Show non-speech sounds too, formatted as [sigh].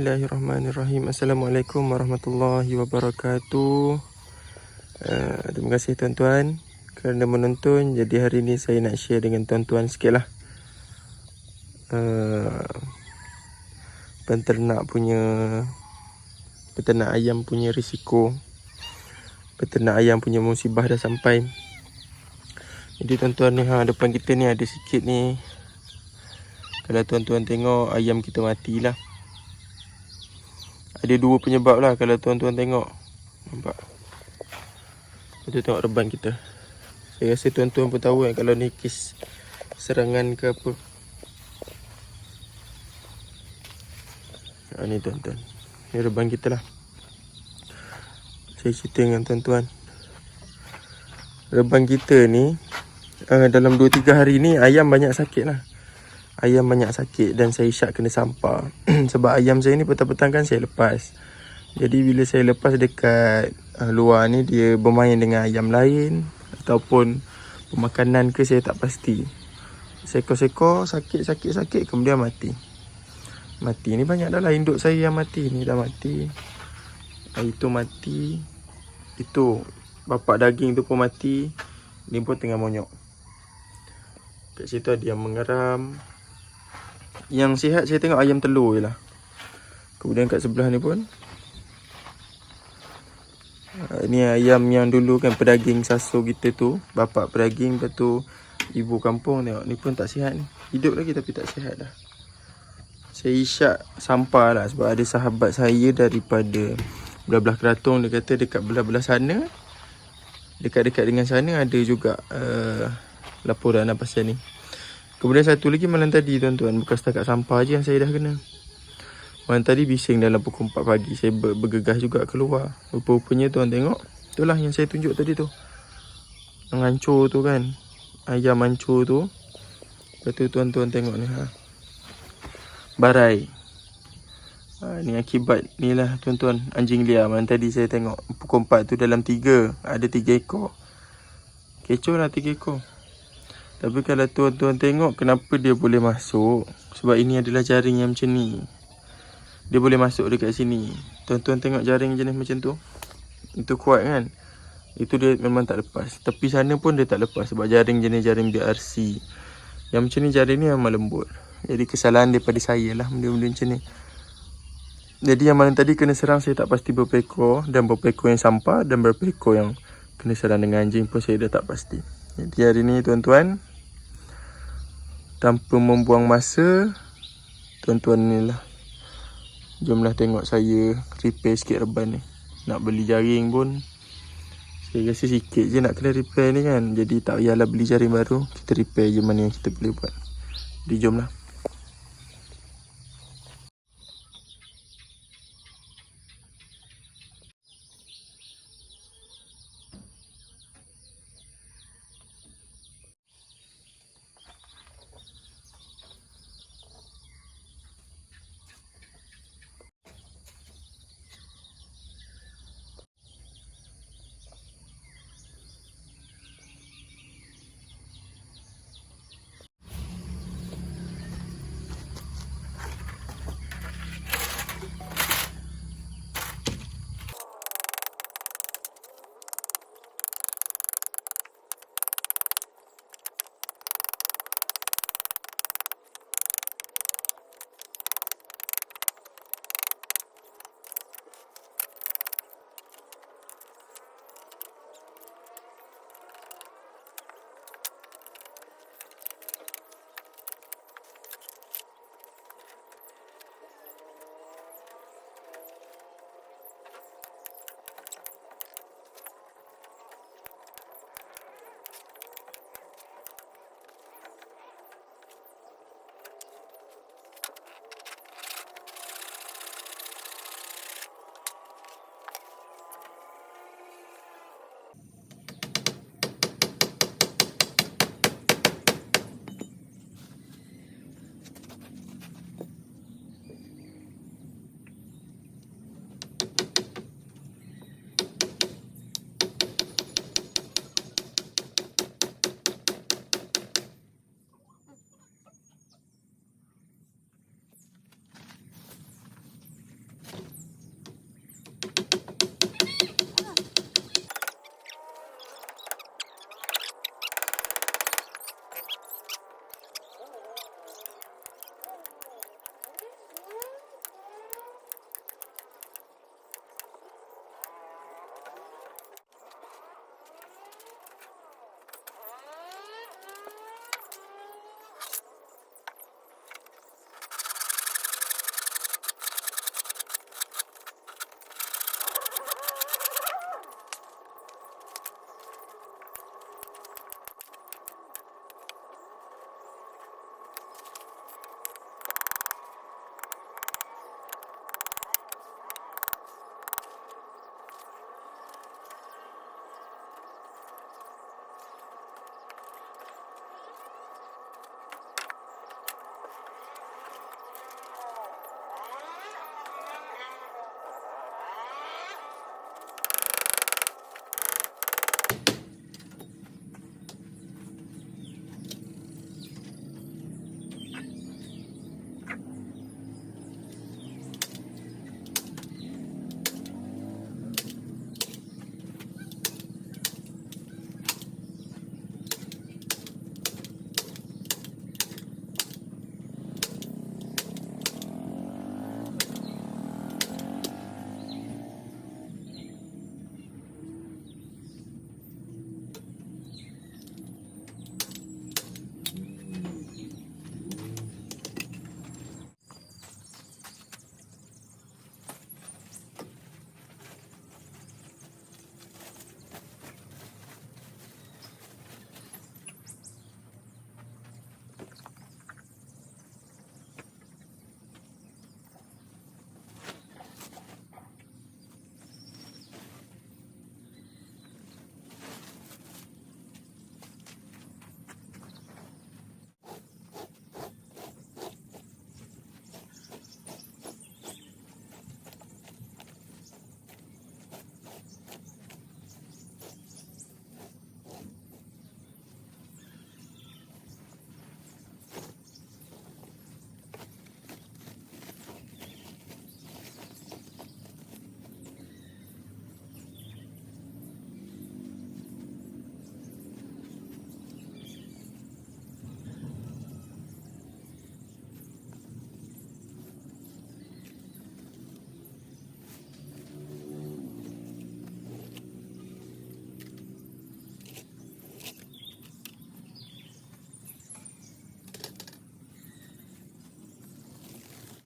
Bismillahirrahmanirrahim. Assalamualaikum warahmatullahi wabarakatuh. Uh, terima kasih tuan-tuan kerana menonton. Jadi hari ini saya nak share dengan tuan-tuan sikit lah. Uh, peternak punya peternak ayam punya risiko. Peternak ayam punya musibah dah sampai. Jadi tuan-tuan ni ha depan kita ni ada sikit ni. Kalau tuan-tuan tengok ayam kita matilah. Ada dua penyebab lah kalau tuan-tuan tengok. Nampak? Kita tengok reban kita. Saya rasa tuan-tuan pun tahu kan kalau ni kes serangan ke apa. Ha, Ni tuan-tuan. Ni reban kita lah. Saya cerita dengan tuan-tuan. Reban kita ni uh, Dalam 2-3 hari ni ayam banyak sakit lah ayam banyak sakit dan saya syak kena sampar [clears throat] sebab ayam saya ni petang-petang kan saya lepas. Jadi bila saya lepas dekat uh, luar ni dia bermain dengan ayam lain ataupun pemakanan ke saya tak pasti. Seko-seko sakit-sakit-sakit kemudian mati. Mati ni banyak dah lah induk saya yang mati ni. Dah mati uh, itu mati itu bapak daging tu pun mati ni pun tengah monyok. Kat situ ada yang mengeram yang sihat saya tengok ayam telur je lah. Kemudian kat sebelah ni pun. Uh, Ni ayam yang dulu kan pedaging sasu kita tu. Bapak pedaging lepas tu Ibu kampung tengok. Ni pun tak sihat ni. Hidup lagi tapi tak sihat dah. Saya isyak sampah lah Sebab ada sahabat saya daripada Belah-belah keratung dia kata dekat belah-belah sana Dekat-dekat dengan sana ada juga uh, Laporan lah pasal ni Kemudian satu lagi malam tadi tuan-tuan. Bukan setakat sampah je yang saya dah kena. Malam tadi bising dalam pukul 4 pagi. Saya ber bergegas juga keluar. Rupa-rupanya tuan tengok. Itulah yang saya tunjuk tadi tu. Yang hancur tu kan. Ayam hancur tu. Lepas tu tuan-tuan tengok ni ha. Barai. Ha, Ni akibat ni lah tuan-tuan. Anjing liar. Malam tadi saya tengok Pukul 4 tu dalam 3 Ada 3 ekor. Kecoh lah 3 ekor tapi kalau tuan-tuan tengok kenapa dia boleh masuk? Sebab ini adalah jaring yang macam ni. Dia boleh masuk dekat sini. Tuan-tuan tengok jaring jenis macam tu? Itu kuat kan? Itu dia memang tak lepas. Tepi sana pun dia tak lepas Sebab jaring jenis jaring BRC Yang macam ni jaring ni memang lembut. Jadi kesalahan daripada saya lah Benda-benda macam ni. Jadi yang malam tadi kena serang saya tak pasti berapa ekor Dan berapa ekor yang sampah Dan berapa ekor yang kena serang dengan anjing pun saya dah tak pasti. Jadi hari ni tuan-tuan tanpa membuang masa tuan-tuan ni lah jomlah tengok saya repair sikit reban ni. Nak beli jaring pun saya rasa sikit je nak kena repair ni kan. Jadi tak payahlah beli jaring baru kita repair je mana yang kita boleh buat. Jadi jomlah